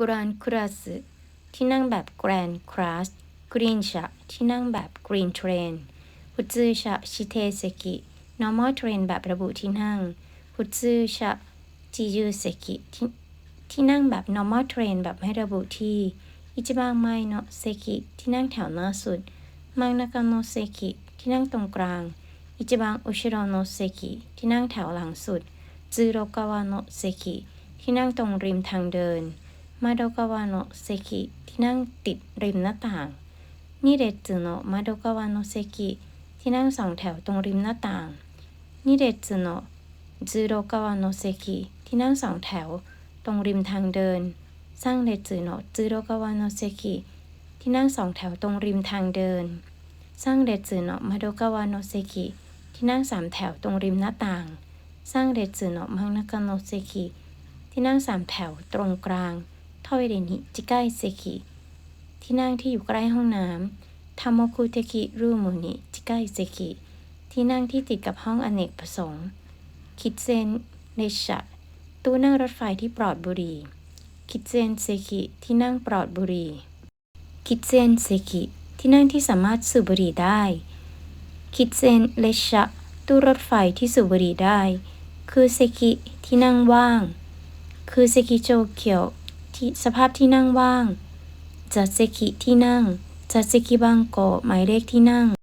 กรานครัสที่นั่งแบบแกรนครัสกรีนชะที่นั่งแบบกรีนเทรนฟุตซึชะชิเทเซกิ normal train แบบระบุที่นั่งฟุตซึชะจิยูเซกิที่ที่นั่งแบบ normal train แบบไม่ระบุที่อิจิบังไมโนเซกิที่นั่งแถวหน้าสุดมังนากาโนเซกิที่นั่งตรงกลางอิจิบังอุชิโรโนเซกิที่นั่งแถวหลังสุดจูโรกาวะโนเซกิที่นั่งตรงริมทางเดิน มาโดกาวะโนเซกิที่นั่งติดริมหน้าต่างนิเรตสึโนมาโดกาวะโนเซกิที่นั่งสองแถวตรงริมหน้าต่างนิเรตสึโนจูโรกาวะโนเซกิที่นั่งสองแถว ตรงริมทางเดินซังเรตสึโนจูโรกาวะโนเซกิที่นั่งสองแถวตรงริมทางเดินซังเรตสึโนมาโดกาวะโนเซกิที่นั่งสามแถวตรงริมหน้าต่างซังเรตสึโนมังนากาโนเซกิที่นั่งสามแถวตรงกลาง ทอยเรนิจิไกเซกิที่นั่งที่อยู่ใกล้ห้องน้ำทาโมคุเทกิรูมุนิจิไกเซกิที่นั่งที่ติดกับห้องอเนกประสงค์คิดเซนเนชะตู้นั่งรถไฟที่ปลอดบุรี คิดเซนเซกิที่นั่งปลอดบุรี คิดเซนเซกิที่นั่งที่สามารถสูบบุหรี่ได้ คิดเซนเลชะตู้รถไฟที่สูบบุหรี่ได้ คือเซกิที่นั่งว่าง คือเซกิโจเกียว ที่สภาพที่นั่งว่าง จัดเซคิที่นั่ง จัดเซคิบางโกะหมายเลขที่นั่ง